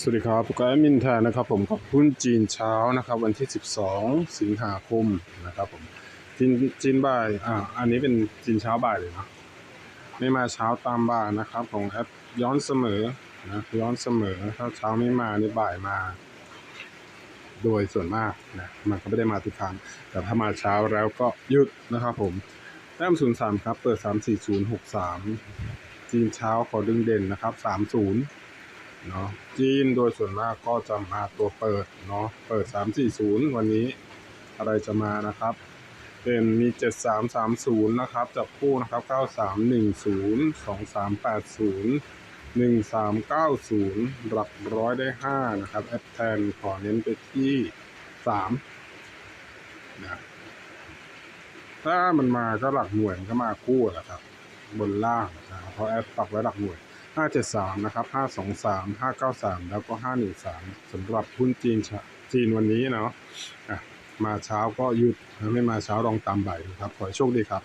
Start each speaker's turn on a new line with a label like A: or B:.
A: สวัสดีครับก็แอดมินแทนนะครับผมกับหุ้นจีนเช้านะครับวันที่ 12 สิงหาคมนะครับผมจีนจีนบ่ายอ่าอันนี้เป็นจีนเช้าบ่ายเลยเนาะไม่มาเช้าตามบ่ายนะครับของแอปย้อนเสมอนะย้อนเสมอถ้าเช้าไม่มาในบ่ายมา โดยส่วนมากนะมันก็ไม่ได้มาทุกครั้งแต่ถ้ามาเช้าแล้วก็หยุดนะครับผมแต้มศูนย์สามครับเปิดสามสี่ศูนย์หกสามจีนเช้าขอดึงเด่นนะครับสามศูนย์ เนาะจีนโดยส่วนมากก็จะมาตัวเปิดเนาะเปิด 340 วันนี้อะไรจะมานะครับ เป็นมี 7330 นะครับจับคู่นะครับ 9310 2380 1390 หลักร้อยได้ 5 นะครับ แอดแทนขอเน้นไปที่ 3 นะถ้ามันมาก็หลักหน่วยมันก็มาคู่แหละครับ บนล่างนะเพราะแอดปักไว้หลักหน่วย 573 นะครับ 523 593 แล้วก็ 513สำหรับหุ้นจีนจีนวันนี้เนาะะมาเช้าก็หยุด ไม่มาเช้าลองตามบ่ายนะครับ ขอให้โชคดีครับ